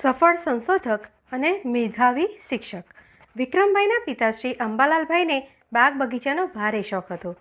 સફળ સંશોધક અને મેધાવી શિક્ષક. વિક્રમભાઈના પિતાશ્રી અંબાલાલભાઈને બાગ બગીચાનો ભારે શોખ હતો.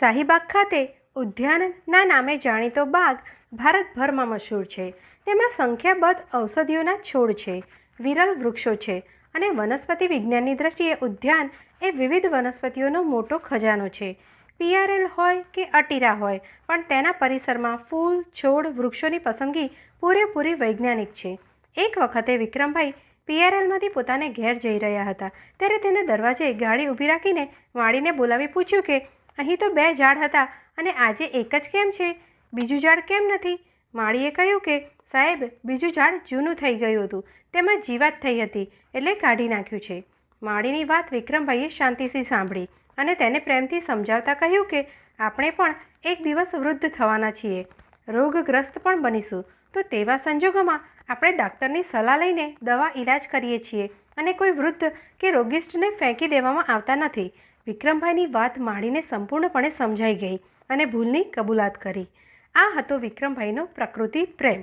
શાહીબાગ ખાતે ઉદ્યાનના નામે જાણીતો બાગ ભારતભરમાં મશહૂર છે. તેમાં સંખ્યાબદ્ધ ઔષધિઓના છોડ છે, વિરલ વૃક્ષો છે અને વનસ્પતિ વિજ્ઞાનની દ્રષ્ટિએ ઉદ્યાન એ વિવિધ વનસ્પતિઓનો મોટો ખજાનો છે. પીઆરએલ હોય કે અટીરા હોય, પણ તેના પરિસરમાં ફૂલ, છોડ, વૃક્ષોની પસંદગી પૂરેપૂરી વૈજ્ઞાનિક છે. એક વખતે વિક્રમભાઈ પીઆરએલમાંથી પોતાને ઘેર જઈ રહ્યા હતા. ત્યારે તેને દરવાજે ગાડી ઊભી રાખીને વાળીને બોલાવી પૂછ્યું કે, અહીં તો બે ઝાડ હતા અને આજે એક જ કેમ છે? બીજું ઝાડ કેમ નથી? માળીએ કહ્યું કે, સાહેબ, બીજું ઝાડ જૂનું થઈ ગયું હતું. તેમાં જીવાત થઈ હતી, એટલે કાઢી નાખ્યું છે. માળીની વાત વિક્રમભાઈએ શાંતિથી સાંભળી અને તેને પ્રેમથી સમજાવતા કહ્યું કે, આપણે પણ એક દિવસ વૃદ્ધ થવાના છીએ. રોગગ્રસ્ત પણ બનીશું. તો તેવા સંજોગોમાં આપણે ડાક્ટરની સલાહ લઈને દવા ઈલાજ કરીએ છીએ અને કોઈ વૃદ્ધ કે રોગિષ્ટને ફેંકી દેવામાં આવતા નથી. વિક્રમભાઈની વાત માણીને સંપૂર્ણપણે સમજાઈ ગઈ અને ભૂલની કબૂલાત કરી. આ હતો વિક્રમભાઈનો પ્રકૃતિ પ્રેમ.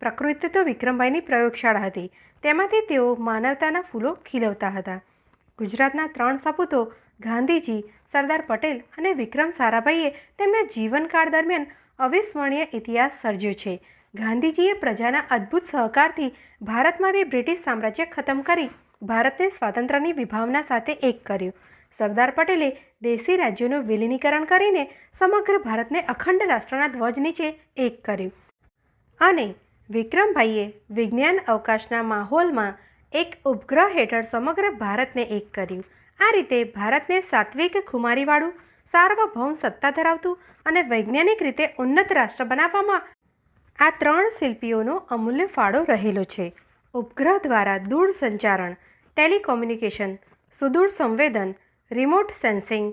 પ્રકૃતિ તો વિક્રમભાઈની પ્રયોગશાળા હતી. તેમાંથી તેઓ માનવતાના ફૂલો ખીલવતા હતા. ગુજરાતના ત્રણ સપૂતો, ગાંધીજી, સરદાર પટેલ અને વિક્રમ સારાભાઈએ તેમના જીવનકાળ દરમિયાન અવિસ્મરણીય ઇતિહાસ સર્જ્યો છે. ગાંધીજીએ પ્રજાના અદ્ભુત સહકારથી ભારતમાંથી બ્રિટિશ સામ્રાજ્ય ખતમ કરી ભારતને સ્વાતંત્ર્યની વિભાવના સાથે એક કર્યું. સરદાર પટેલે દેશી રાજ્યોનું વિલીનીકરણ કરીને સમગ્ર ભારતને અખંડ રાષ્ટ્રના ધ્વજ નીચે એક કર્યું. અને વિક્રમભાઈએ વિજ્ઞાન અવકાશના માહોલમાં એક ઉપગ્રહ હેઠળ સમગ્ર ભારતને એક કર્યું. આ રીતે ભારતને સાત્વિક ખુમારીવાળું, સાર્વભૌમ સત્તા ધરાવતું અને વૈજ્ઞાનિક રીતે ઉન્નત રાષ્ટ્ર બનાવવામાં આ ત્રણ શિલ્પીઓનો અમૂલ્ય ફાળો રહેલો છે. ઉપગ્રહ દ્વારા દૂર સંચારણ, ટેલિકોમ્યુનિકેશન, સુદૂર સંવેદન, રિમોટ સેન્સિંગ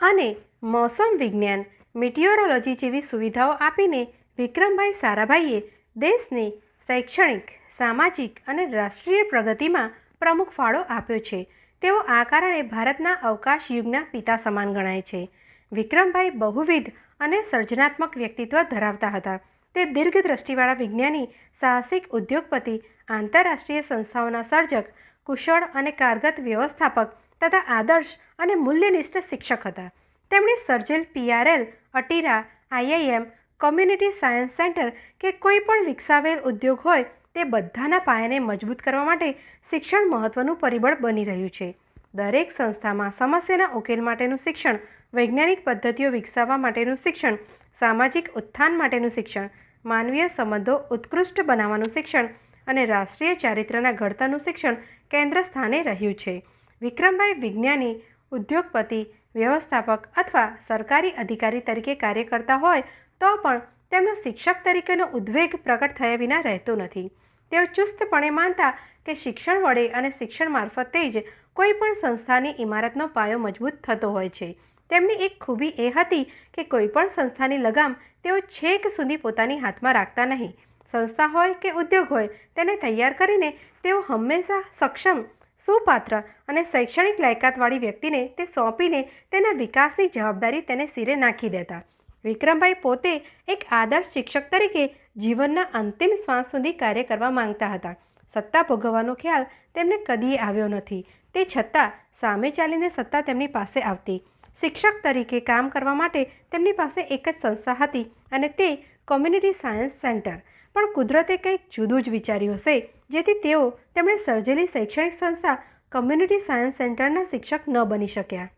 અને મોસમ વિજ્ઞાન, મિટિયોરોલોજી જેવી સુવિધાઓ આપીને વિક્રમભાઈ સારાભાઈએ દેશની શૈક્ષણિક, સામાજિક અને રાષ્ટ્રીય પ્રગતિમાં પ્રમુખ ફાળો આપ્યો છે. તેઓ આ કારણે ભારતના અવકાશ યુગના પિતા સમાન ગણાય છે. વિક્રમભાઈ બહુવિધ અને સર્જનાત્મક વ્યક્તિત્વ ધરાવતા હતા. તે દીર્ઘ દ્રષ્ટિવાળા વિજ્ઞાની, સાહસિક ઉદ્યોગપતિ, આંતરરાષ્ટ્રીય સંસ્થાઓના સર્જક, કુશળ અને કારગત વ્યવસ્થાપક તથા આદર્શ અને મૂલ્યનિષ્ઠ શિક્ષક હતા. તેમણે સર્જેલ PRL ATIRA IIM community science centre કે કોઈ પણ વિકસાવેલ ઉદ્યોગ હોય તે બધાના પાયાને મજબૂત કરવા માટે શિક્ષણ મહત્ત્વનું પરિબળ બની રહ્યું છે. દરેક સંસ્થામાં સમસ્યાના ઉકેલ માટેનું શિક્ષણ, વૈજ્ઞાનિક પદ્ધતિઓ વિકસાવવા માટેનું શિક્ષણ સામાજિક ઉત્થાન માટેનું શિક્ષણ, માનવીય સંબંધો ઉત્કૃષ્ટ બનાવવાનું શિક્ષણ અને રાષ્ટ્રીય ચારિત્ર્યના ઘડતરનું શિક્ષણ કેન્દ્ર સ્થાને રહ્યું છે. વિક્રમભાઈ વિજ્ઞાની, ઉદ્યોગપતિ, વ્યવસ્થાપક અથવા સરકારી અધિકારી તરીકે કાર્ય કરતા હોય તો પણ તેમનો શિક્ષક તરીકેનો ઉદ્વેગ પ્રગટ થયા વિના રહેતો નથી. તેઓ ચુસ્તપણે માનતા કે શિક્ષણ વડે અને શિક્ષણ મારફતે જ કોઈ પણ સંસ્થાની ઇમારતનો પાયો મજબૂત થતો હોય છે. તેમની એક ખૂબી એ હતી કે કોઈ પણ સંસ્થાની લગામ તેઓ છેક સુધી પોતાની હાથમાં રાખતા નહીં. સંસ્થા હોય કે ઉદ્યોગ હોય, તેને તૈયાર કરીને તેઓ હંમેશા સક્ષમ, સુપાત્ર અને શૈક્ષણિક લાયકાતવાળી વ્યક્તિને તે સોંપીને તેના વિકાસની જવાબદારી તેને સિરે નાખી દેતા. વિક્રમભાઈ પોતે એક આદર્શ શિક્ષક તરીકે જીવનના અંતિમ શ્વાસ સુધી કાર્ય કરવા માંગતા હતા. સત્તા ભોગવવાનો ખ્યાલ તેમને કદી આવ્યો નથી. તે છતાં સામે ચાલીને સત્તા તેમની પાસે આવતી. શિક્ષક તરીકે કામ કરવા માટે તેમની પાસે એક જ સંસ્થા હતી અને તે કોમ્યુનિટી સાયન્સ સેન્ટર પણ કુદરતે કંઈક જુદું જ વિચાર્યું હશે, જેથી તેઓ તેમણે સર્જેલી શૈક્ષણિક સંસ્થા કમ્યુનિટી સાયન્સ સેન્ટરના શિક્ષક ન બની શક્યા.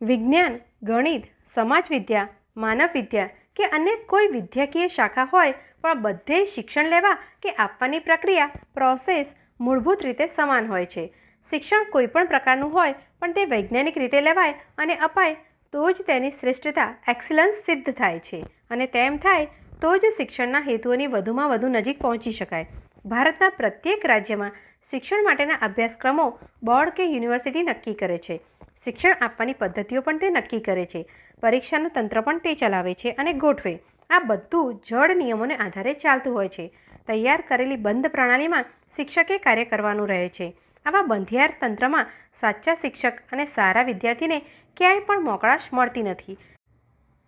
વિજ્ઞાન, ગણિત સમાજવિદ્યા માનવ વિદ્યા કે અન્ય કોઈ વિદ્યાકીય શાખા હોય, પણ બધે શિક્ષણ લેવા કે આપવાની પ્રક્રિયા પ્રોસેસ મૂળભૂત રીતે સમાન હોય છે. શિક્ષણ કોઈ પણ પ્રકારનું હોય, પણ તે વૈજ્ઞાનિક રીતે લેવાય અને અપાય, તો જ તેની શ્રેષ્ઠતા, એક્સલન્સ સિદ્ધ થાય છે. અને તેમ થાય, તો જ શિક્ષણના હેતુઓની વધુમાં વધુ નજીક પહોંચી શકાય. ભારતના પ્રત્યેક રાજ્યમાં શિક્ષણ માટેના અભ્યાસક્રમો બોર્ડ કે યુનિવર્સિટી નક્કી કરે છે. શિક્ષણ આપવાની પદ્ધતિઓ પણ તે નક્કી કરે છે. પરીક્ષાનું તંત્ર પણ તે ચલાવે છે અને ગોઠવે. આ બધું જળ નિયમોને આધારે ચાલતું હોય છે. તૈયાર કરેલી બંધ પ્રણાલીમાં શિક્ષકે કાર્ય કરવાનું રહે છે. આવા બંધિયાર તંત્રમાં સાચા શિક્ષક અને સારા વિદ્યાર્થીને ક્યાંય પણ મોકળાશ મળતી નથી.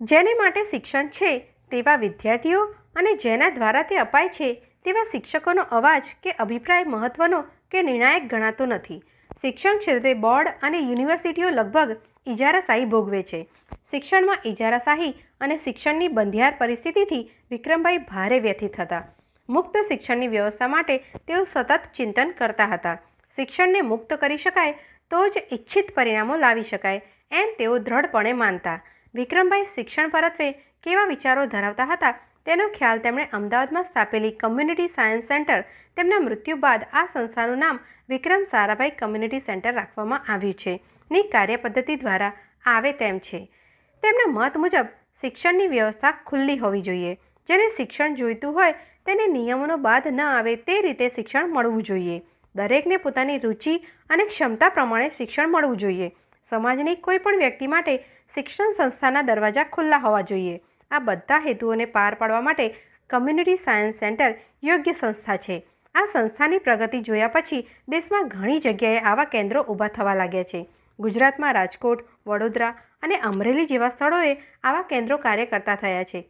જેને માટે શિક્ષણ છે તેવા વિદ્યાર્થીઓ અને જેના દ્વારા તે અપાય છે તેવા શિક્ષકોનો અવાજ કે અભિપ્રાય મહત્વનો કે નિર્ણાયક ગણાતો નથી. શિક્ષણ ક્ષેત્રે બોર્ડ અને યુનિવર્સિટીઓ લગભગ ઇજારાશાહી ભોગવે છે. શિક્ષણમાં ઇજારાશાહી અને શિક્ષણની બંધિયાર પરિસ્થિતિથી વિક્રમભાઈ ભારે વ્યથિત હતા. મુક્ત શિક્ષણની વ્યવસ્થા માટે તેઓ સતત ચિંતન કરતા હતા. શિક્ષણને મુક્ત કરી શકાય તો જ ઇચ્છિત પરિણામો લાવી શકાય એમ તેઓ દ્રઢપણે માનતા. વિક્રમભાઈ શિક્ષણ પરત્વે કેવા વિચારો ધરાવતા હતા તેનો ખ્યાલ તેમણે અમદાવાદમાં સ્થાપેલી કમ્યુનિટી સાયન્સ સેન્ટર તેમના મૃત્યુ બાદ આ સંસ્થાનું નામ વિક્રમ સારાભાઈ કમ્યુનિટી સેન્ટર રાખવામાં આવ્યું છે. ની કાર્યપદ્ધતિ દ્વારા આવે તેમ છે. તેમના મત મુજબ શિક્ષણની વ્યવસ્થા ખુલ્લી હોવી જોઈએ. જેને શિક્ષણ જોઈતું હોય તેને નિયમોનો બાદ ન આવે તે રીતે શિક્ષણ મળવું જોઈએ. દરેકને પોતાની રુચિ અને ક્ષમતા પ્રમાણે શિક્ષણ મળવું જોઈએ. સમાજની કોઈ પણ વ્યક્તિ માટે શિક્ષણ સંસ્થાના દરવાજા ખુલ્લા હોવા જોઈએ. આ બધા હેતુઓને પાર પાડવા માટે કમ્યુનિટી સાયન્સ સેન્ટર યોગ્ય સંસ્થા છે. આ સંસ્થાની પ્રગતિ જોયા પછી દેશમાં ઘણી જગ્યાએ આવા કેન્દ્રો ઊભા થવા લાગ્યા છે. ગુજરાતમાં રાજકોટ, વડોદરા અને અમરેલી જેવા સ્થળોએ આવા કેન્દ્રો કાર્ય કરતા થયા છે.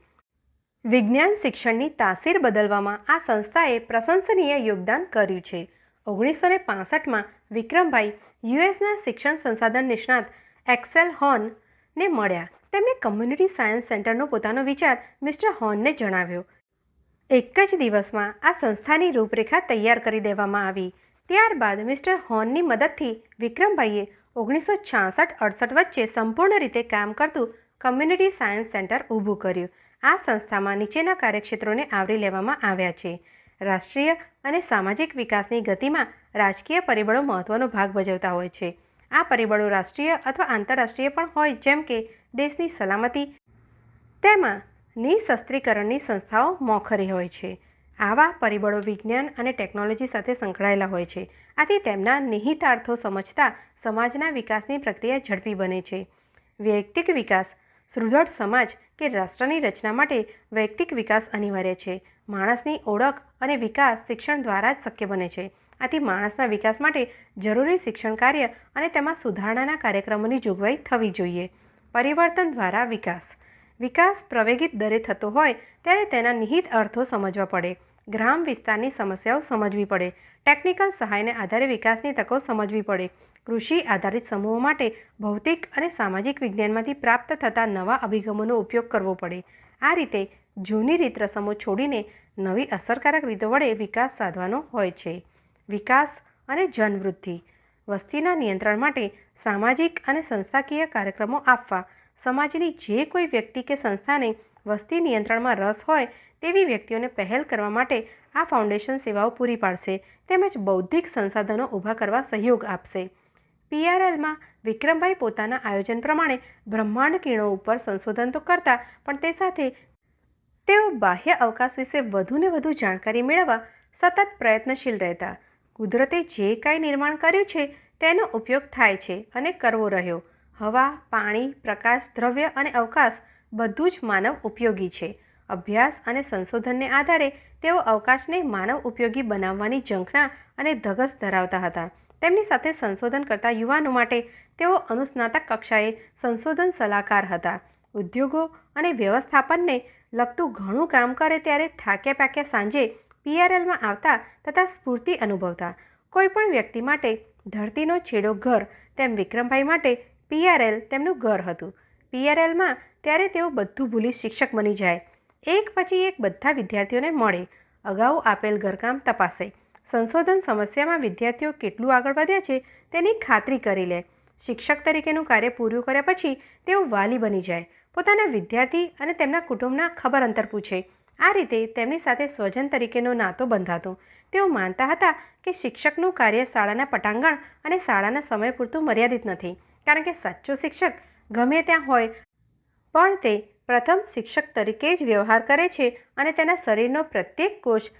વિજ્ઞાન શિક્ષણની તાસીર બદલવામાં આ સંસ્થાએ પ્રશંસનીય યોગદાન કર્યું છે. ઓગણીસો ને પાસઠમાં વિક્રમભાઈ યુએસના શિક્ષણ સંસાધન નિષ્ણાત એક્સેલ હોર્નને મળ્યા. તેમણે કમ્યુનિટી સાયન્સ સેન્ટરનો પોતાનો વિચાર મિસ્ટર હોર્નને જણાવ્યો. એક જ દિવસમાં આ સંસ્થાની રૂપરેખા તૈયાર કરી દેવામાં આવી. ત્યારબાદ મિસ્ટર હોર્નની મદદથી વિક્રમભાઈએ ઓગણીસો છાસઠ અડસઠ વચ્ચે સંપૂર્ણ રીતે કામ કરતું કમ્યુનિટી સાયન્સ સેન્ટર ઊભું કર્યું. આ સંસ્થામાં નીચેના કાર્યક્ષેત્રોને આવરી લેવામાં આવ્યા છે. રાષ્ટ્રીય અને સામાજિક વિકાસની ગતિમાં રાજકીય પરિબળો મહત્વનો ભાગ ભજવતા હોય છે. આ પરિબળો રાષ્ટ્રીય અથવા આંતરરાષ્ટ્રીય પણ હોય, જેમ કે દેશની સલામતી, તેમાં નિશસ્ત્રીકરણની સંસ્થાઓ મોખરે હોય છે. આવા પરિબળો વિજ્ઞાન અને ટેકનોલોજી સાથે સંકળાયેલા હોય છે. આથી તેમના નિહિતાર્થો સમજતા સમાજના વિકાસની પ્રક્રિયા ઝડપી બને છે. વૈયક્તિક વિકાસ, સુદૃઢ સમાજ કે રાષ્ટ્રની રચના માટે વૈયક્તિક વિકાસ અનિવાર્ય છે. માણસની ઓળખ અને વિકાસ શિક્ષણ દ્વારા જ શક્ય બને છે. આથી માણસના વિકાસ માટે જરૂરી શિક્ષણ કાર્ય અને તેમાં સુધારણાના કાર્યક્રમોની જોગવાઈ થવી જોઈએ. પરિવર્તન દ્વારા વિકાસ. વિકાસ પ્રવેગિત દરે થતો હોય ત્યારે તેના નિહિત અર્થો સમજવા પડે. ગ્રામ વિસ્તારની સમસ્યાઓ સમજવી પડે. ટેકનિકલ સહાયને આધારે વિકાસની તકો સમજવી પડે. કૃષિ આધારિત સમૂહો માટે ભૌતિક અને સામાજિક વિજ્ઞાનમાંથી પ્રાપ્ત થતા નવા અભિગમોનો ઉપયોગ કરવો પડે. આ રીતે જૂની રીત રસમો છોડીને નવી અસરકારક રીતો વડે વિકાસ સાધવાનો હોય છે. વિકાસ અને જનવૃદ્ધિ વસ્તીના નિયંત્રણ માટે સામાજિક અને સંસ્થાકીય કાર્યક્રમો આપવા. સમાજની જે કોઈ વ્યક્તિ કે સંસ્થાને વસ્તી નિયંત્રણમાં રસ હોય તેવી વ્યક્તિઓને પહેલ કરવા માટે આ ફાઉન્ડેશન સેવાઓ પૂરી પાડશે. તેમજ બૌદ્ધિક સંસાધનો ઊભા કરવા સહયોગ આપશે. પીઆરએલમાં વિક્રમભાઈ પોતાના આયોજન પ્રમાણે બ્રહ્માંડ કિરણો ઉપર સંશોધન તો કરતા, પણ તે સાથે તેઓ બાહ્ય અવકાશ વિશે વધુને વધુ જાણકારી મેળવવા સતત પ્રયત્નશીલ રહેતા. કુદરતે જે કાંઈ નિર્માણ કર્યું છે, તેનો ઉપયોગ થાય છે અને કરવો રહ્યો. હવા, પાણી, પ્રકાશ, દ્રવ્ય અને અવકાશ બધું જ માનવ ઉપયોગી છે. અભ્યાસ અને સંશોધનને આધારે તેઓ અવકાશને માનવ ઉપયોગી બનાવવાની ઝંખના અને ધગસ ધરાવતા હતા. તેમની સાથે સંશોધન કરતા યુવાનો માટે તેઓ અનુસ્નાતક કક્ષાએ સંશોધન સલાહકાર હતા. ઉદ્યોગો અને વ્યવસ્થાપનને લગતું ઘણું કામ કરે ત્યારે થાક્યા પાક્યા સાંજે પીઆરએલમાં આવતા તથા સ્ફૂર્તિ અનુભવતા. કોઈપણ વ્યક્તિ માટે ધરતીનો છેડો ઘર, તેમ વિક્રમભાઈ માટે પીઆરએલ તેમનું ઘર હતું. પીઆરએલમાં ત્યારે તેઓ બધું ભૂલી શિક્ષક બની જાય. એક પછી એક બધા વિદ્યાર્થીઓને મળે. અગાઉ આપેલ ઘરકામ તપાસે. સંશોધન સમસ્યામાં વિદ્યાર્થીઓ કેટલું આગળ વધ્યા છે તેની ખાતરી કરી લે. શિક્ષક તરીકેનું કાર્ય પૂરું કર્યા પછી તેઓ વાલી બની જાય. પોતાના વિદ્યાર્થી અને તેમના કુટુંબના ખબર અંતર પૂછે. આ રીતે તેમની સાથે સ્વજન તરીકેનો નાતો બંધાતો. તેઓ માનતા હતા કે શિક્ષકનું કાર્ય શાળાના પટાંગણ અને શાળાના સમય પૂરતું મર્યાદિત નથી. કારણ કે સાચો શિક્ષક ગમે ત્યાં હોય, પણ તે પ્રથમ શિક્ષક તરીકે જ વ્યવહાર કરે છે અને તેના શરીરનો પ્રત્યેક કોષ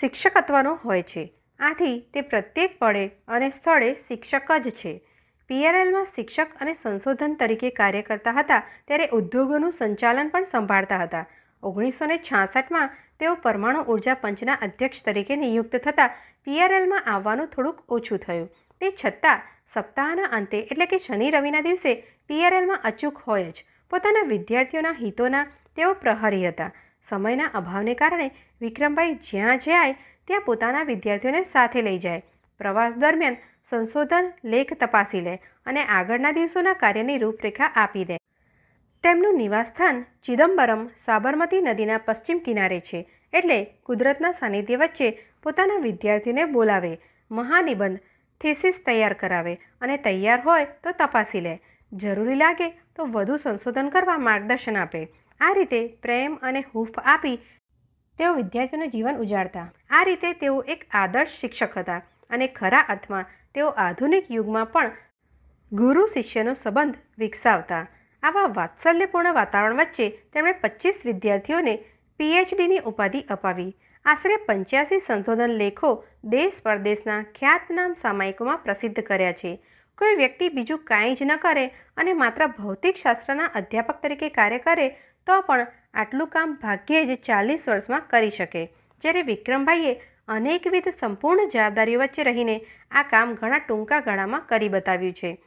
શિક્ષકત્વનો હોય છે. આથી તે પ્રત્યેક પળે અને સ્થળે શિક્ષક જ છે. પીઆરએલમાં શિક્ષક અને સંશોધન તરીકે કાર્ય કરતા હતા ત્યારે ઉદ્યોગોનું સંચાલન પણ સંભાળતા હતા. ઓગણીસો ને છાસઠમાં તેઓ પરમાણુ ઊર્જા પંચના અધ્યક્ષ તરીકે નિયુક્ત થતાં પીઆરએલમાં આવવાનું થોડુંક ઓછું થયું. તે છતાં સપ્તાહના અંતે એટલે કે શનિ રવિના દિવસે પીઆરએલમાં અચૂક હોય જ. પોતાના વિદ્યાર્થીઓના હિતોના તેઓ પ્રહરી હતા. સમયના અભાવને કારણે વિક્રમભાઈ જ્યાં જાય ત્યાં પોતાના વિદ્યાર્થીઓને સાથે લઈ જાય. પ્રવાસ દરમિયાન સંશોધન, લેખ તપાસી લે અને આગળના દિવસોના કાર્યની રૂપરેખા આપી દે. તેમનું નિવાસસ્થાન ચિદમ્બરમ સાબરમતી નદીના પશ્ચિમ કિનારે છે એટલે કુદરતના સાનિધ્ય વચ્ચે પોતાના વિદ્યાર્થીને બોલાવે, મહાનિબંધ થીસીસ તૈયાર કરાવે અને તૈયાર હોય તો તપાસી લે. જરૂરી લાગે તો વધુ સંશોધન કરવા માર્ગદર્શન આપે. આ રીતે પ્રેમ અને હૂફ આપી તેઓ વિદ્યાર્થીઓનું જીવન ઉજાડતા. આ રીતે તેઓ એક આદર્શ શિક્ષક હતા અને ખરા અર્થમાં તેઓ આધુનિક યુગમાં પણ ગુરુ શિષ્યનો સંબંધ વિકસાવતા. આવા વાત્સલ્યપૂર્ણ વાતાવરણ વચ્ચે તેમણે પચીસ વિદ્યાર્થીઓને પીએચડીની ઉપાધિ અપાવી. આશરે પંચ્યાસી સંશોધન લેખો દેશ પરદેશના ખ્યાતનામ સામાયિકોમાં પ્રસિદ્ધ કર્યા છે. કોઈ વ્યક્તિ બીજું કાંઈ જ ન કરે અને માત્ર ભૌતિક શાસ્ત્રના અધ્યાપક તરીકે કાર્ય કરે, તો પણ આટલું કામ ભાગ્યે જ ચાલીસ વર્ષમાં કરી શકે. જ્યારે વિક્રમભાઈએ અનેકવિધ સંપૂર્ણ જવાબદારીઓ વચ્ચે રહીને આ કામ ઘણા ટૂંકા ગાળામાં કરી બતાવ્યું છે.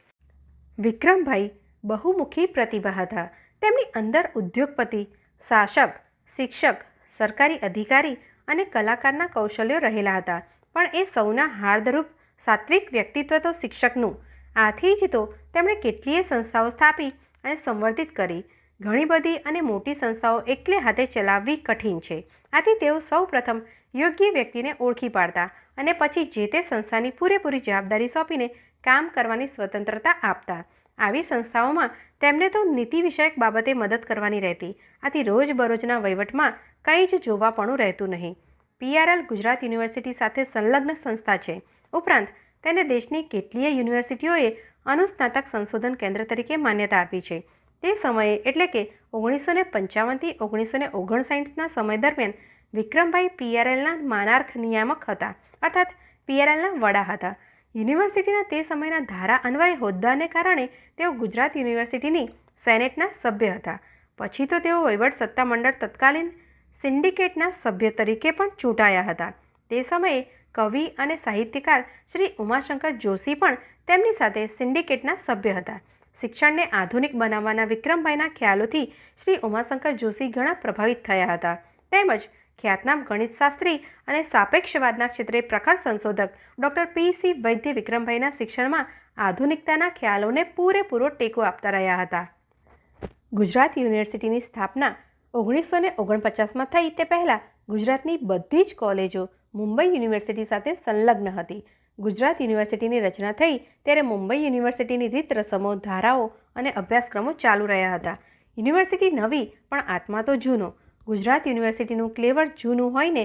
વિક્રમભાઈ બહુમુખી પ્રતિભા હતા. તેમની અંદર ઉદ્યોગપતિ, શાસક, શિક્ષક, સરકારી અધિકારી અને કલાકારના કૌશલ્યો રહેલા હતા. પણ એ સૌના હાર્દરૂપ સાત્વિક વ્યક્તિત્વ તો શિક્ષકનું. આથી જ તો તેમણે કેટલીય સંસ્થાઓ સ્થાપી અને સંવર્ધિત કરી. ઘણી બધી અને મોટી સંસ્થાઓ એકલે હાથે ચલાવવી કઠિન છે. આથી તેઓ સૌ પ્રથમ યોગ્ય વ્યક્તિને ઓળખી પાડતા અને પછી જે તે સંસ્થાની પૂરેપૂરી જવાબદારી સોંપીને કામ કરવાની સ્વતંત્રતા આપતા. આવી સંસ્થાઓમાં તેમને તો નીતિ વિષયક બાબતે મદદ કરવાની રહેતી. આથી રોજબરોજના વહીવટમાં કંઈ જ જોવાપણું રહેતું નહીં. પીઆરએલ ગુજરાત યુનિવર્સિટી સાથે સંલગ્ન સંસ્થા છે. ઉપરાંત, તેને દેશની કેટલીય યુનિવર્સિટીઓએ અનુસ્નાતક સંશોધન કેન્દ્ર તરીકે માન્યતા આપી છે. તે સમયે એટલે કે ઓગણીસો ને પંચાવનથી ઓગણીસો ને ઓગણસાઠના સમય દરમિયાન વિક્રમભાઈ પીઆરએલના માનાર્ક નિયામક હતા, અર્થાત પીઆરએલના વડા હતા. યુનિવર્સિટીના તે સમયના ધારા અન્વયે હોદ્દાને કારણે તેઓ ગુજરાત યુનિવર્સિટીની સેનેટના સભ્ય હતા. પછી તો તેઓ વહીવટ સત્તામંડળ તત્કાલીન સિન્ડિકેટના સભ્ય તરીકે પણ ચૂંટાયા હતા. તે સમયે કવિ અને સાહિત્યકાર શ્રી ઉમાશંકર જોશી પણ તેમની સાથે સિન્ડિકેટના સભ્ય હતા. શિક્ષણને આધુનિક બનાવવાના વિક્રમભાઈના ખ્યાલોથી શ્રી ઉમાશંકર જોશી ઘણા પ્રભાવિત થયા હતા. તેમજ ખ્યાતનામ ગણિતશાસ્ત્રી અને સાપેક્ષવાદના ક્ષેત્રે પ્રખર સંશોધક ડૉક્ટર પી સી વૈદ્ય વિક્રમભાઈના શિક્ષણમાં આધુનિકતાના ખ્યાલોને પૂરેપૂરો ટેકો આપતા રહ્યા હતા. ગુજરાત યુનિવર્સિટીની સ્થાપના ઓગણીસો ને ઓગણપચાસમાં થઈ તે પહેલાં ગુજરાતની બધી જ કોલેજો મુંબઈ યુનિવર્સિટી સાથે સંલગ્ન હતી. ગુજરાત યુનિવર્સિટીની રચના થઈ ત્યારે મુંબઈ યુનિવર્સિટીની રીત રસમો ધારાઓ અને અભ્યાસક્રમો ચાલુ રહ્યા હતા. યુનિવર્સિટી નવી પણ આત્મા તો જૂનો. ગુજરાત યુનિવર્સિટીનું ક્લેવર જૂનું હોય ને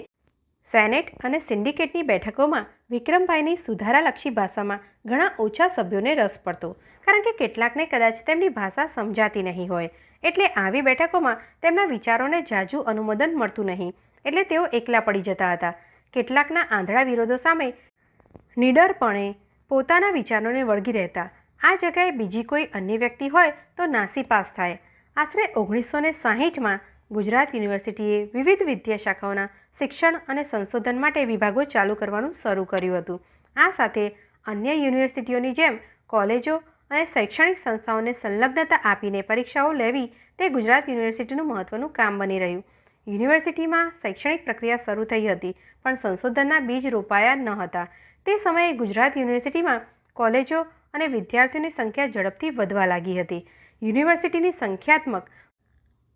સેનેટ અને સિન્ડિકેટની બેઠકોમાં વિક્રમભાઈની સુધારાલક્ષી ભાષામાં ઘણા ઓછા સભ્યોને રસ પડતો, કારણ કે કેટલાકને કદાચ તેમની ભાષા સમજાતી નહીં હોય. એટલે આવી બેઠકોમાં તેમના વિચારોને જાજુ અનુમોદન મળતું નહીં, એટલે તેઓ એકલા પડી જતા હતા. કેટલાકના આંધળા વિરોધો સામે નિડરપણે પોતાના વિચારોને વળગી રહેતા. આ જગ્યાએ બીજી કોઈ અન્ય વ્યક્તિ હોય તો નાસી પાસ થાય. આશરે ઓગણીસો ને સાહીઠમાં ગુજરાત યુનિવર્સિટીએ વિવિધ વિદ્યાશાખાઓના શિક્ષણ અને સંશોધન માટે વિભાગો ચાલુ કરવાનું શરૂ કર્યું હતું. આ સાથે અન્ય યુનિવર્સિટીઓની જેમ કોલેજો અને શૈક્ષણિક સંસ્થાઓને સંલગ્નતા આપીને પરીક્ષાઓ લેવી તે ગુજરાત યુનિવર્સિટીનું મહત્વનું કામ બની રહ્યું. યુનિવર્સિટીમાં શૈક્ષણિક પ્રક્રિયા શરૂ થઈ હતી, પણ સંશોધનના બીજ રોપાયા ન હતા. તે સમયે ગુજરાત યુનિવર્સિટીમાં કોલેજો અને વિદ્યાર્થીઓની સંખ્યા ઝડપથી વધવા લાગી હતી. યુનિવર્સિટીની સંખ્યાત્મક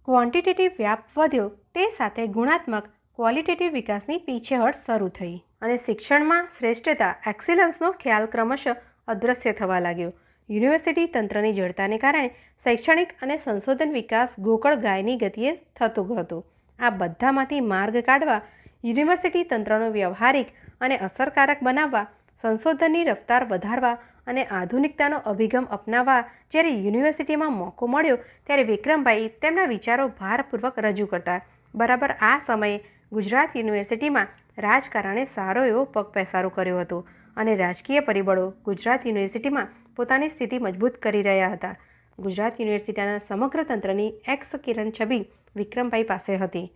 ક્વોન્ટિટેટિવ વ્યાપ વધ્યો, તે સાથે ગુણાત્મક ક્વોલિટેટિવ વિકાસની પીછેહટ શરૂ થઈ. અને શિક્ષણમાં શ્રેષ્ઠતા એક્સિલન્સનો ખ્યાલ ક્રમશઃ અદૃશ્ય થવા લાગ્યો. યુનિવર્સિટી તંત્રની જડતાને કારણે શૈક્ષણિક અને સંશોધન વિકાસ ગોકળ ગાયની ગતિએ થતો હતો. આ બધામાંથી માર્ગ કાઢવા, યુનિવર્સિટી તંત્રનો વ્યવહારિક અને અસરકારક બનાવવા, સંશોધનની રફતાર વધારવા અને આધુનિકતાનો અભિગમ અપનાવવા જ્યારે યુનિવર્સિટીમાં મોકો મળ્યો ત્યારે વિક્રમભાઈ તેમના વિચારો ભારપૂર્વક રજૂ કરતા. બરાબર આ સમયે ગુજરાત યુનિવર્સિટીમાં રાજકારણે સારો એવો પગપેસારો કર્યો હતો અને રાજકીય પરિબળો ગુજરાત યુનિવર્સિટીમાં પોતાની સ્થિતિ મજબૂત કરી રહ્યા હતા. ગુજરાત યુનિવર્સિટીના સમગ્ર તંત્રની એક્સ કિરણ છબી વિક્રમભાઈ પાસે હતી.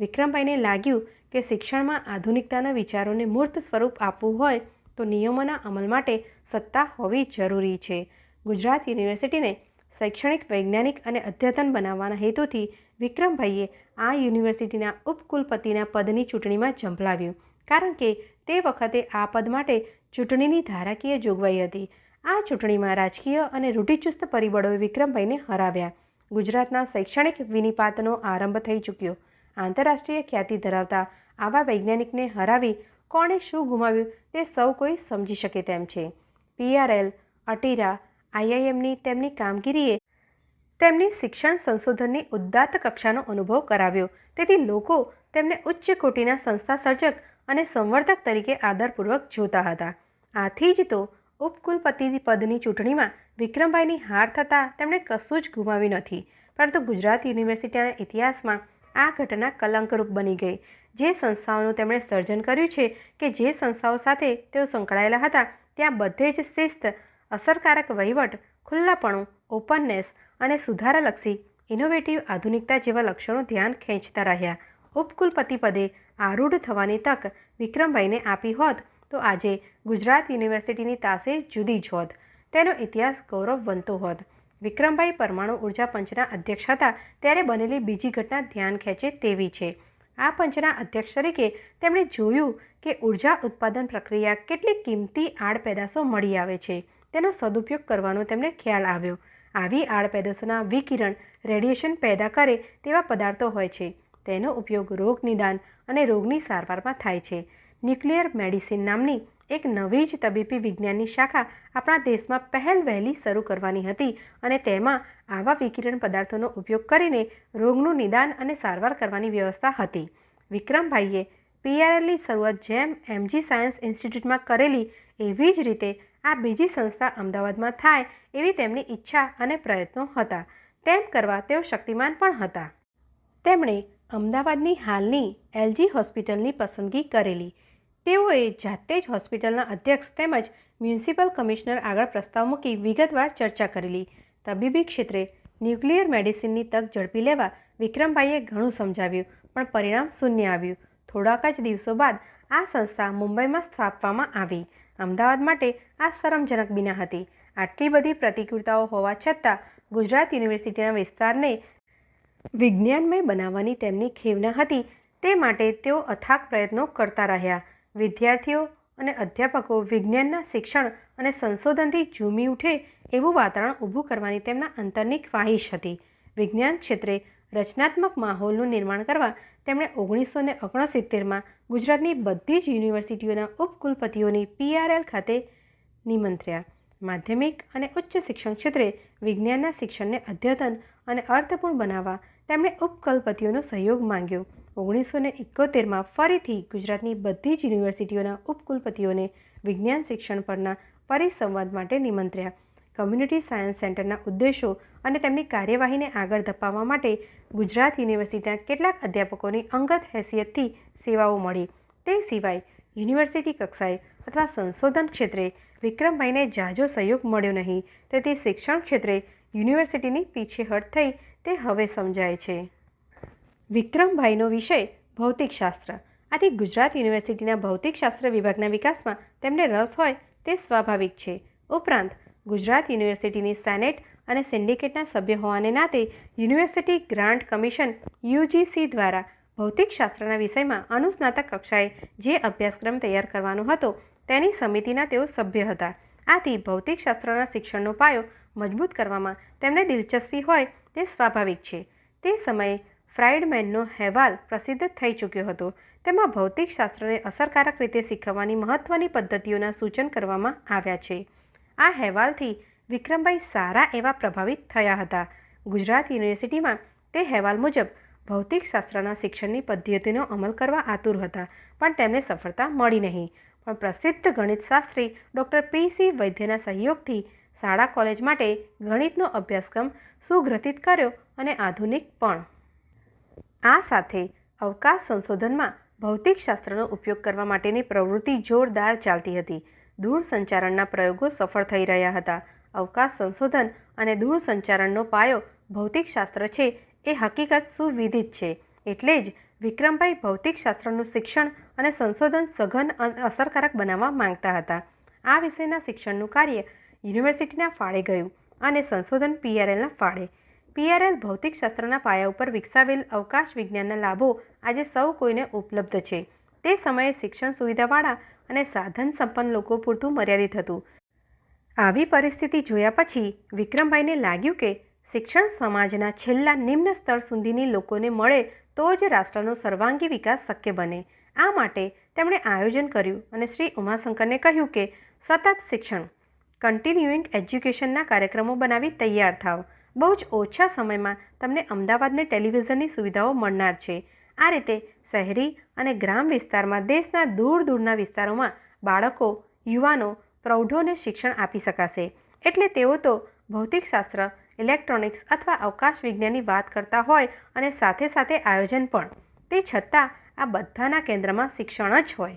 વિક્રમભાઈને લાગ્યું કે શિક્ષણમાં આધુનિકતાના વિચારોને મૂર્ત સ્વરૂપ આપવું હોય તો નિયમોના અમલ માટે સત્તા હોવી જરૂરી છે. ગુજરાત યુનિવર્સિટીને શૈક્ષણિક, વૈજ્ઞાનિક અને અદ્યતન બનાવવાના હેતુથી વિક્રમભાઈએ આ યુનિવર્સિટીના ઉપકુલપતિના પદની ચૂંટણીમાં ઝંપલાવ્યું, કારણ કે તે વખતે આ પદ માટે ચૂંટણીની ધારાકીય જોગવાઈ હતી. આ ચૂંટણીમાં રાજકીય અને રૂઢિચુસ્ત પરિબળોએ વિક્રમભાઈને હરાવ્યા. ગુજરાતના શૈક્ષણિક વિનિપાતનો આરંભ થઈ ચૂક્યો. આંતરરાષ્ટ્રીય ખ્યાતિ ધરાવતા આવા વૈજ્ઞાનિકને હરાવી કોણે શું ગુમાવ્યું તે સૌ કોઈ સમજી શકે તેમ છે. પીઆરએલ અટીરા આઈઆઈએમની તેમની કામગીરીએ તેમની શિક્ષણ સંશોધનની ઉદ્દાત કક્ષાનો અનુભવ કરાવ્યો. તેથી લોકો તેમને ઉચ્ચ કોટીના સંસ્થા સર્જક અને સંવર્ધક તરીકે આદરપૂર્વક જોતા હતા. આથી જ તો ઉપકુલપતિ પદની ચૂંટણીમાં વિક્રમભાઈની હાર થતાં તેમણે કશું જ ગુમાવ્યું નથી. પરંતુ ગુજરાત યુનિવર્સિટીના ઇતિહાસમાં આ ઘટના કલંકરૂપ બની ગઈ. જે સંસ્થાઓનું તેમણે સર્જન કર્યું છે કે જે સંસ્થાઓ સાથે તેઓ સંકળાયેલા હતા, ત્યાં બધે જ શિસ્ત, અસરકારક વહીવટ, ખુલ્લાપણું ઓપનનેસ અને સુધારાલક્ષી ઇનોવેટિવ આધુનિકતા જેવા લક્ષણો ધ્યાન ખેંચતા રહ્યા. ઉપકુલપતિ પદે આરૂઢ થવાની તક વિક્રમભાઈને આપી હોત, તો આજે ગુજરાત યુનિવર્સિટીની તાસે જુદી જ હોત. તેનો ઇતિહાસ ગૌરવવંતો હોત. વિક્રમભાઈ પરમાણુ ઊર્જા પંચના અધ્યક્ષ હતા, ત્યારે બનેલી બીજી ઘટના ધ્યાન ખેંચે તેવી છે. આ પંચના અધ્યક્ષ તરીકે તેમણે જોયું કે ઊર્જા ઉત્પાદન પ્રક્રિયા કેટલી કિંમતી આડપેદાશો મળી આવે છે. તેનો સદુપયોગ કરવાનો તેમને ખ્યાલ આવ્યો. આવી આડપેદાશોના વિકિરણ રેડિયેશન પેદા કરે તેવા પદાર્થો હોય છે. તેનો ઉપયોગ રોગ નિદાન અને રોગની સારવારમાં થાય છે. ન્યુક્લિયર મેડિસિન નામની એક નવી જ તબીબી વિજ્ઞાનની શાખા આપણા દેશમાં પહેલ વહેલી શરૂ કરવાની હતી અને તેમાં આવા વિકિરણ પદાર્થોનો ઉપયોગ કરીને રોગનું નિદાન અને સારવાર કરવાની વ્યવસ્થા હતી. વિક્રમભાઈએ પીઆરએલની શરૂઆત જેમ એમજી સાયન્સ ઇન્સ્ટિટ્યૂટમાં કરેલી એવી જ રીતે આ બીજી સંસ્થા અમદાવાદમાં થાય એવી તેમની ઈચ્છા અને પ્રયત્નો હતા. તેમ કરવા તેઓ શક્તિમાન પણ હતા. તેમણે અમદાવાદની હાલની એલજી હોસ્પિટલની પસંદગી કરેલી. તેઓએ જાતે જ હોસ્પિટલના અધ્યક્ષ તેમજ મ્યુનિસિપલ કમિશનર આગળ પ્રસ્તાવ મૂકી વિગતવાર ચર્ચા કરેલી. તબીબી ક્ષેત્રે ન્યુક્લિયર મેડિસિનની તક ઝડપી લેવા વિક્રમભાઈએ ઘણું સમજાવ્યું, પણ પરિણામ શૂન્ય આવ્યું. થોડાક જ દિવસો બાદ આ સંસ્થા મુંબઈમાં સ્થાપવામાં આવી. અમદાવાદ માટે આ શરમજનક બિના હતી. આટલી બધી પ્રતિકૂળતાઓ હોવા છતાં ગુજરાત યુનિવર્સિટીના વિસ્તારને વિજ્ઞાનમય બનાવવાની તેમની ખેવના હતી. તે માટે તેઓ અથાગ પ્રયત્નો કરતા રહ્યા. વિદ્યાર્થીઓ અને અધ્યાપકો વિજ્ઞાનના શિક્ષણ અને સંશોધનથી ઝૂમી ઉઠે એવું વાતાવરણ ઊભું કરવાની તેમના અંતરની ખ્વાહિશ હતી. વિજ્ઞાન ક્ષેત્રે રચનાત્મક માહોલનું નિર્માણ કરવા તેમણે ઓગણીસો ને ઓગણસિત્તેરમાં ગુજરાતની બધી જ યુનિવર્સિટીઓના ઉપકુલપતિઓની પીઆરએલ ખાતે નિમંત્ર્યા. માધ્યમિક અને ઉચ્ચ શિક્ષણ ક્ષેત્રે વિજ્ઞાનના શિક્ષણને અદ્યતન અને અર્થપૂર્ણ બનાવવા તેમણે ઉપકુલપતિઓનો સહયોગ માંગ્યો. ઓગણીસો ને એકોતેરમાં ફરીથી ગુજરાતની બધી જ યુનિવર્સિટીઓના ઉપકુલપતિઓને વિજ્ઞાન શિક્ષણ પરના પરિસંવાદ માટે નિમંત્ર્યા. કમ્યુનિટી સાયન્સ સેન્ટરના ઉદ્દેશો અને તેમની કાર્યવાહીને આગળ ધપાવવા માટે ગુજરાત યુનિવર્સિટીના કેટલાક અધ્યાપકોની અંગત હેસિયતથી સેવાઓ મળી. તે સિવાય યુનિવર્સિટી કક્ષાએ અથવા સંશોધન ક્ષેત્રે વિક્રમભાઈને જાજો સહયોગ મળ્યો નહીં. તેથી શિક્ષણ ક્ષેત્રે યુનિવર્સિટીની પીછેહટ થઈ તે હવે સમજાય છે. વિક્રમભાઈનો વિષય ભૌતિકશાસ્ત્ર. આથી ગુજરાત યુનિવર્સિટીના ભૌતિકશાસ્ત્ર વિભાગના વિકાસમાં તેમને રસ હોય તે સ્વાભાવિક છે. ઉપરાંત, ગુજરાત યુનિવર્સિટીની સેનેટ અને સિન્ડિકેટના સભ્ય હોવાને નાતે યુનિવર્સિટી ગ્રાન્ટ કમિશન યુજીસી દ્વારા ભૌતિકશાસ્ત્રના વિષયમાં અનુસ્નાતક કક્ષાએ જે અભ્યાસક્રમ તૈયાર કરવાનો હતો તેની સમિતિના તેઓ સભ્ય હતા. આથી ભૌતિકશાસ્ત્રના શિક્ષણનો પાયો મજબૂત કરવામાં તેમને દિલચસ્પી હોય તે સ્વાભાવિક છે. તે સમયે ફ્રાઇડમેનનો અહેવાલ પ્રસિદ્ધ થઈ ચૂક્યો હતો. તેમાં ભૌતિકશાસ્ત્રને અસરકારક રીતે શીખવવાની મહત્ત્વની પદ્ધતિઓના સૂચન કરવામાં આવ્યા છે. આ અહેવાલથી વિક્રમભાઈ સારા એવા પ્રભાવિત થયા હતા. ગુજરાત યુનિવર્સિટીમાં તે અહેવાલ મુજબ, ભૌતિકશાસ્ત્રના શિક્ષણની પદ્ધતિનો અમલ કરવા આતુર હતા, પણ તેમને સફળતા મળી નહીં. પણ પ્રસિદ્ધ ગણિતશાસ્ત્રી ડૉક્ટર પી સી વૈદ્યના સહયોગથી શાળા કોલેજ માટે ગણિતનો અભ્યાસક્રમ સુગ્રથિત કર્યો અને આધુનિક પણ આ સાથે અવકાશ સંશોધનમાં ભૌતિકશાસ્ત્રનો ઉપયોગ કરવા માટેની પ્રવૃત્તિ જોરદાર ચાલતી હતી. દૂરસંચારણના પ્રયોગો સફળ થઈ રહ્યા હતા. અવકાશ સંશોધન અને દૂરસંચારણનો પાયો ભૌતિકશાસ્ત્ર છે એ હકીકત સુવિદિત છે. એટલે જ વિક્રમભાઈ ભૌતિકશાસ્ત્રનું શિક્ષણ અને સંશોધન સઘન અસરકારક બનાવવા માંગતા હતા. આ વિષયના શિક્ષણનું કાર્ય યુનિવર્સિટીના ફાળે ગયું અને સંશોધન પીઆરએલના ફાળે. પીઆરએલ ભૌતિકશાસ્ત્રના પાયા ઉપર વિકસાવેલ અવકાશ વિજ્ઞાનના લાભો આજે સૌ કોઈને ઉપલબ્ધ છે. તે સમયે શિક્ષણ સુવિધાવાળા અને સાધન સંપન્ન લોકો પૂરતું મર્યાદિત હતું. આવી પરિસ્થિતિ જોયા પછી વિક્રમભાઈને લાગ્યું કે શિક્ષણ સમાજના છેલ્લા નિમ્ન સ્તર સુધીની લોકોને મળે તો જ રાષ્ટ્રનો સર્વાંગી વિકાસ શક્ય બને. આ માટે તેમણે આયોજન કર્યું અને શ્રી ઉમાશંકરને કહ્યું કે સતત શિક્ષણ કન્ટિન્યુઇંગ એજ્યુકેશનના કાર્યક્રમો બનાવી તૈયાર થાવ. બહુ જ ઓછા સમયમાં તમને અમદાવાદને ટેલિવિઝનની સુવિધાઓ મળનાર છે. આ રીતે શહેરી અને ગ્રામ વિસ્તારમાં દેશના દૂર દૂરના વિસ્તારોમાં બાળકો, યુવાનો, પ્રૌઢોને શિક્ષણ આપી શકાશે. એટલે તેઓ તો ભૌતિકશાસ્ત્ર, ઇલેક્ટ્રોનિક્સ અથવા અવકાશ વિજ્ઞાનની વાત કરતા હોય અને સાથે સાથે આયોજન પણ. તે છતાં આ બધાના કેન્દ્રમાં શિક્ષણ જ હોય.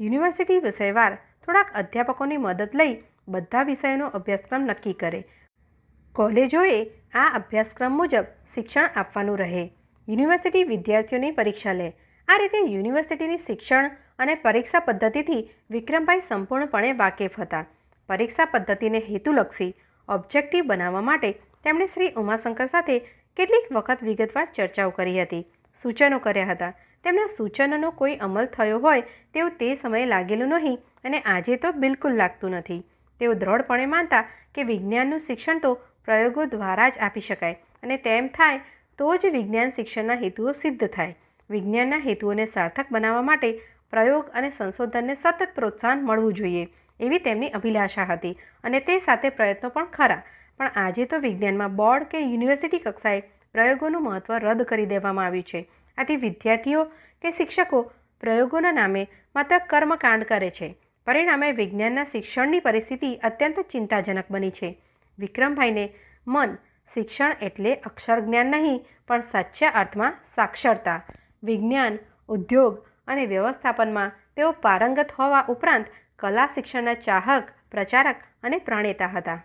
યુનિવર્સિટી વિષયવાર થોડાક અધ્યાપકોની મદદ લઈ બધા વિષયોનો અભ્યાસક્રમ નક્કી કરે. કોલેજોએ આ અભ્યાસક્રમ મુજબ શિક્ષણ આપવાનું રહે. યુનિવર્સિટી વિદ્યાર્થીઓની પરીક્ષા લે. આ રીતે યુનિવર્સિટીની શિક્ષણ અને પરીક્ષા પદ્ધતિથી વિક્રમભાઈ સંપૂર્ણપણે વાકેફ હતા. પરીક્ષા પદ્ધતિને હેતુલક્ષી ઓબ્જેક્ટિવ બનાવવા માટે તેમણે શ્રી ઉમાશંકર સાથે કેટલીક વખત વિગતવાર ચર્ચાઓ કરી હતી. સૂચનો કર્યા હતા. તેમના સૂચનોનો કોઈ અમલ થયો હોય તેવું તે સમયે લાગેલું નહીં અને આજે તો બિલકુલ લાગતું નથી. તેઓ દ્રઢપણે માનતા કે વિજ્ઞાનનું શિક્ષણ તો પ્રયોગો દ્વારા જ આપી શકાય. અને તેમ થાય તો જ વિજ્ઞાન શિક્ષણના હેતુઓ સિદ્ધ થાય. વિજ્ઞાનના હેતુઓને સાર્થક બનાવવા માટે પ્રયોગ અને સંશોધનને સતત પ્રોત્સાહન મળવું જોઈએ, એવી તેમની અભિલાષા હતી. અને તે સાથે પ્રયત્નો પણ ખરા. પણ આજે તો વિજ્ઞાનમાં બોર્ડ કે યુનિવર્સિટી કક્ષાએ પ્રયોગોનું મહત્ત્વ રદ કરી દેવામાં આવ્યું છે. આથી વિદ્યાર્થીઓ કે શિક્ષકો પ્રયોગોના નામે માત્ર કર્મકાંડ કરે છે. પરિણામે વિજ્ઞાનના શિક્ષણની પરિસ્થિતિ અત્યંત ચિંતાજનક બની છે. વિક્રમભાઈને મન, શિક્ષણ એટલે અક્ષર જ્ઞાન નહીં, પણ સાચા અર્થમાં સાક્ષરતા. વિજ્ઞાન, ઉદ્યોગ અને વ્યવસ્થાપનમાં તેઓ પારંગત હોવા ઉપરાંત કલા શિક્ષણના ચાહક, પ્રચારક અને પ્રણેતા હતા.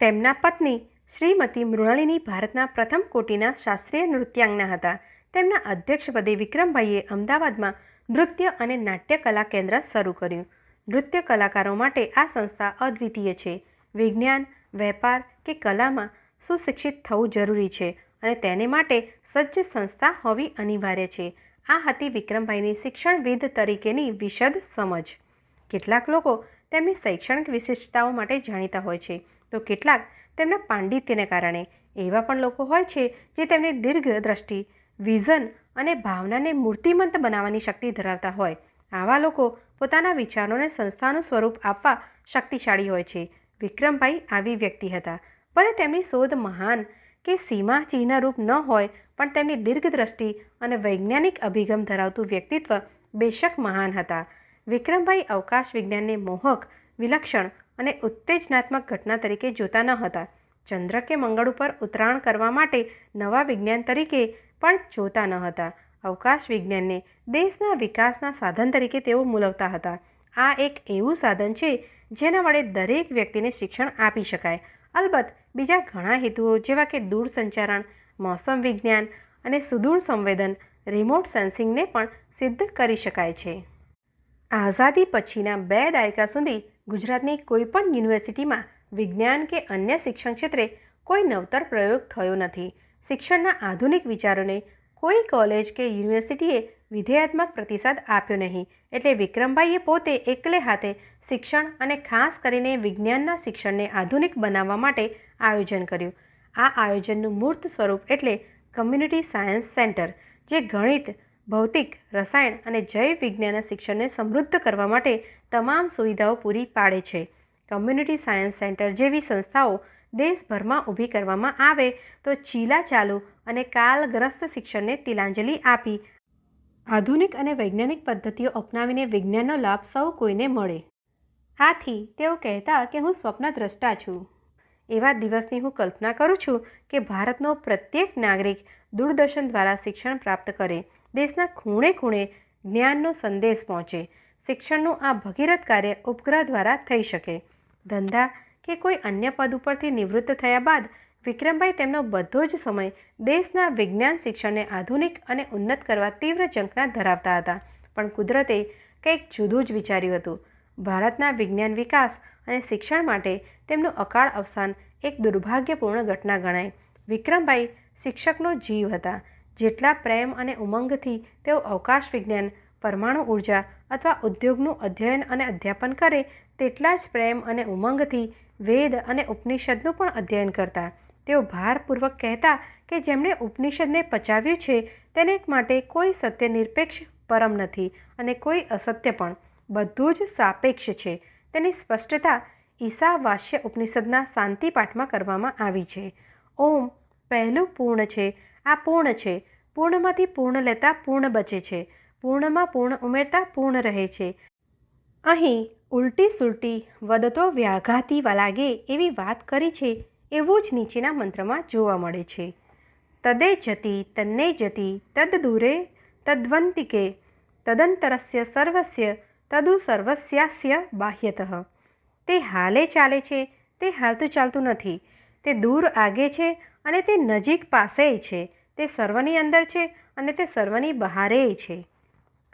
તેમના પત્ની શ્રીમતી મૃણાલિની ભારતના પ્રથમ કોટીના શાસ્ત્રીય નૃત્યાંગના હતા. તેમના અધ્યક્ષપદે વિક્રમભાઈએ અમદાવાદમાં નૃત્ય અને નાટ્ય કલા કેન્દ્ર શરૂ કર્યું. નૃત્ય કલાકારો માટે આ સંસ્થા અદ્વિતીય છે. વિજ્ઞાન, વેપાર કે કલામાં સુશિક્ષિત થવું જરૂરી છે અને તેને માટે સજ્જ સંસ્થા હોવી અનિવાર્ય છે. આ હતી વિક્રમભાઈની શિક્ષણવિદ તરીકેની વિશદ સમજ. કેટલાક લોકો તેમની શૈક્ષણિક વિશિષ્ટતાઓ માટે જાણીતા હોય છે, તો કેટલાક તેમના પાંડિત્યને કારણે. એવા પણ લોકો હોય છે જે તેમની દીર્ઘ દ્રષ્ટિ, વિઝન અને ભાવનાને મૂર્તિમંત બનાવવાની શક્તિ ધરાવતા હોય. આવા લોકો પોતાના વિચારોને સંસ્થાનું સ્વરૂપ આપવા શક્તિશાળી હોય છે. વિક્રમભાઈ આવી વ્યક્તિ હતા. ભલે તેમની શોધ મહાન કે સીમા ચિહ્નરૂપ ન હોય, પણ તેમની દીર્ઘદ્રષ્ટિ અને વૈજ્ઞાનિક અભિગમ ધરાવતું વ્યક્તિત્વ બેશક મહાન હતા. વિક્રમભાઈ અવકાશ વિજ્ઞાનને મોહક, વિલક્ષણ અને ઉત્તેજનાત્મક ઘટના તરીકે જોતા ન હતા. ચંદ્ર કે મંગળ ઉપર ઉતરાણ કરવા માટે નવા વિજ્ઞાન તરીકે પણ જોતા ન હતા. અવકાશ વિજ્ઞાનને દેશના વિકાસના સાધન તરીકે તેઓ મૂલવતા હતા. આ એક એવું સાધન છે જેના વડે દરેક વ્યક્તિને શિક્ષણ આપી શકાય. અલબત્ત, બીજા ઘણા હેતુઓ જેવા કે દૂરસંચારણ, મોસમ વિજ્ઞાન અને સુદૂર સંવેદન, રિમોટ સેન્સિંગને પણ સિદ્ધ કરી શકાય છે. આઝાદી પછીના બે દાયકા સુધી ગુજરાતની કોઈપણ યુનિવર્સિટીમાં વિજ્ઞાન કે અન્ય શિક્ષણ ક્ષેત્રે કોઈ નવતર પ્રયોગ થયો નથી. શિક્ષણના આધુનિક વિચારોને કોઈ કોલેજ કે યુનિવર્સિટીએ વિધેયાત્મક પ્રતિસાદ આપ્યો નહીં. એટલે વિક્રમભાઈએ પોતે એકલે હાથે શિક્ષણ અને ખાસ કરીને વિજ્ઞાનના શિક્ષણને આધુનિક બનાવવા માટે આયોજન કર્યું. આ આયોજનનું મૂર્ત સ્વરૂપ એટલે કમ્યુનિટી સાયન્સ સેન્ટર જે ગણિત, ભૌતિક, રસાયણ અને જૈવ વિજ્ઞાનના શિક્ષણને સમૃદ્ધ કરવા માટે તમામ સુવિધાઓ પૂરી પાડે છે. કમ્યુનિટી સાયન્સ સેન્ટર જેવી સંસ્થાઓ દેશભરમાં ઊભી કરવામાં આવે તો ચીલા ચાલુ અને કાલગ્રસ્ત શિક્ષણને તિલાંજલિ આપી. આધુનિક અને વૈજ્ઞાનિક પદ્ધતિઓ અપનાવીને વિજ્ઞાનનો લાભ સૌ કોઈને મળે. આથી તેઓ કહેતા કે હું સ્વપ્નદ્રષ્ટા છું. એવા દિવસની હું કલ્પના કરું છું કે ભારતનો પ્રત્યેક નાગરિક દૂરદર્શન દ્વારા શિક્ષણ પ્રાપ્ત કરે, દેશના ખૂણે ખૂણે જ્ઞાનનો સંદેશ પહોંચે, શિક્ષણનું આ ભગીરથ કાર્ય ઉપગ્રહ દ્વારા થઈ શકે. ધંધા કે કોઈ અન્ય પદ ઉપરથી નિવૃત્ત થયા બાદ, વિક્રમભાઈ તેમનો બધો જ સમય દેશના વિજ્ઞાન શિક્ષણને આધુનિક અને ઉન્નત કરવા તીવ્ર ઝંખના ધરાવતા હતા. પણ કુદરતે કંઈક જુદું જ વિચાર્યું હતું. ભારતના વિજ્ઞાન વિકાસ અને શિક્ષણ માટે તેમનું અકાળ અવસાન એક દુર્ભાગ્યપૂર્ણ ઘટના ગણાય. વિક્રમભાઈ શિક્ષકનો જીવ હતા. જેટલા પ્રેમ અને ઉમંગથી તેઓ અવકાશ વિજ્ઞાન, પરમાણુ ઊર્જા અથવા ઉદ્યોગનું અધ્યયન અને અધ્યાપન કરે, તેટલા જ પ્રેમ અને ઉમંગથી વેદ અને ઉપનિષદનું પણ અધ્યયન કરતા. તેઓ ભારપૂર્વક કહેતા કે જેમણે ઉપનિષદને પચાવ્યું છે, તેને માટે કોઈ સત્ય નિરપેક્ષ પરમ નથી અને કોઈ અસત્ય પણ. બધું જ સાપેક્ષ છે. તેની સ્પષ્ટતા ઈશાવાસ્ય ઉપનિષદના શાંતિ પાઠમાં કરવામાં આવી છે. ઓમ પહેલું પૂર્ણ છે. આ પૂર્ણ છે. પૂર્ણમાંથી પૂર્ણ લેતા પૂર્ણ બચે છે. પૂર્ણમાં પૂર્ણ ઉમેરતા પૂર્ણ રહે છે. અહીં ઉલટી સુલટી વધતો વ્યાઘાતી લાગે એવી વાત કરી છે એવું જ નીચેના મંત્રમાં જોવા મળે છે. તદે જતી તન્ને જતી તદ દૂરે તદ્વંતિકે તદંતરસ્ય સર્વસ્ય તદુ સર્વસ્યાસ્ય બાહ્યતઃ તે હાલે ચાલે છે તે હાલતું ચાલતું નથી તે દૂર આગે છે અને તે નજીક પાસે છે તે સર્વની અંદર છે અને તે સર્વની બહારે છે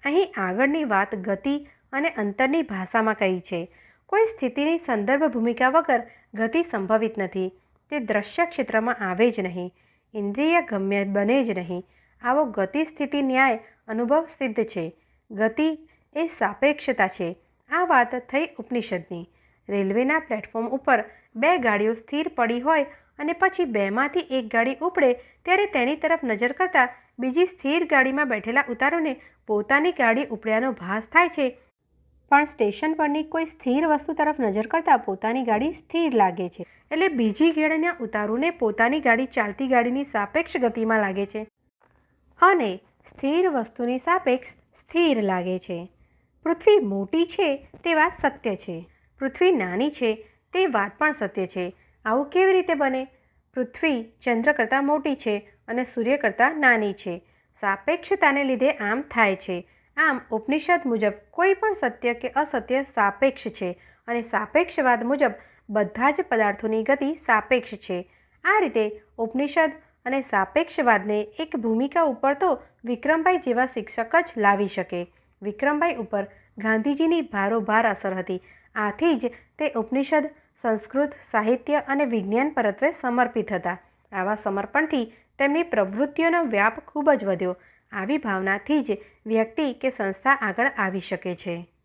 અહીં આગળની વાત ગતિ અને અંતરની ભાષામાં કહી છે। કોઈ સ્થિતિની સંદર્ભ ભૂમિકા વગર ગતિ સંભવિત નથી। તે દ્રશ્ય ક્ષેત્રમાં આવે જ નહીં। ઇન્દ્રિય ગમ્ય બને જ નહીં। આવો ગતિ સ્થિતિ ન્યાય અનુભવ સિદ્ધ છે। ગતિ એ સાપેક્ષતા છે. આ વાત થઈ ઉપનિષદની. રેલવેના પ્લેટફોર્મ ઉપર બે ગાડીઓ સ્થિર પડી હોય અને પછી બેમાંથી એક ગાડી ઉપડે ત્યારે તેની તરફ નજર કરતાં બીજી સ્થિર ગાડીમાં બેઠેલા ઉતારોને પોતાની ગાડી ઉપડ્યાનો ભાસ થાય છે. પણ સ્ટેશન પરની કોઈ સ્થિર વસ્તુ તરફ નજર કરતાં પોતાની ગાડી સ્થિર લાગે છે. એટલે બીજી ગેડના ઉતારુને પોતાની ગાડી ચાલતી ગાડીની સાપેક્ષ ગતિમાં લાગે છે. અને સ્થિર વસ્તુની સાપેક્ષ સ્થિર લાગે છે. પૃથ્વી મોટી છે તે વાત સત્ય છે. પૃથ્વી નાની છે તે વાત પણ સત્ય છે. આવું કેવી રીતે બને? પૃથ્વી ચંદ્ર કરતાં મોટી છે અને સૂર્ય કરતાં નાની છે. સાપેક્ષતાને લીધે આમ થાય છે. આમ ઉપનિષદ મુજબ કોઈ પણ સત્ય કે અસત્ય સાપેક્ષ છે અને સાપેક્ષવાદ મુજબ બધા જ પદાર્થોની ગતિ સાપેક્ષ છે. આ રીતે ઉપનિષદ અને સાપેક્ષવાદને એક ભૂમિકા ઉપર તો વિક્રમભાઈ જેવા શિક્ષક જ લાવી શકે. વિક્રમભાઈ ઉપર ગાંધીજીની ભારોભાર અસર હતી. આથી જ તે ઉપનિષદ, સંસ્કૃત, સાહિત્ય અને વિજ્ઞાન પરત્વે સમર્પિત હતા. આવા સમર્પણથી તેમની પ્રવૃત્તિઓનો વ્યાપ ખૂબ જ વધ્યો. આવી ભાવનાથી જ વ્યક્તિ કે સંસ્થા આગળ આવી શકે છે.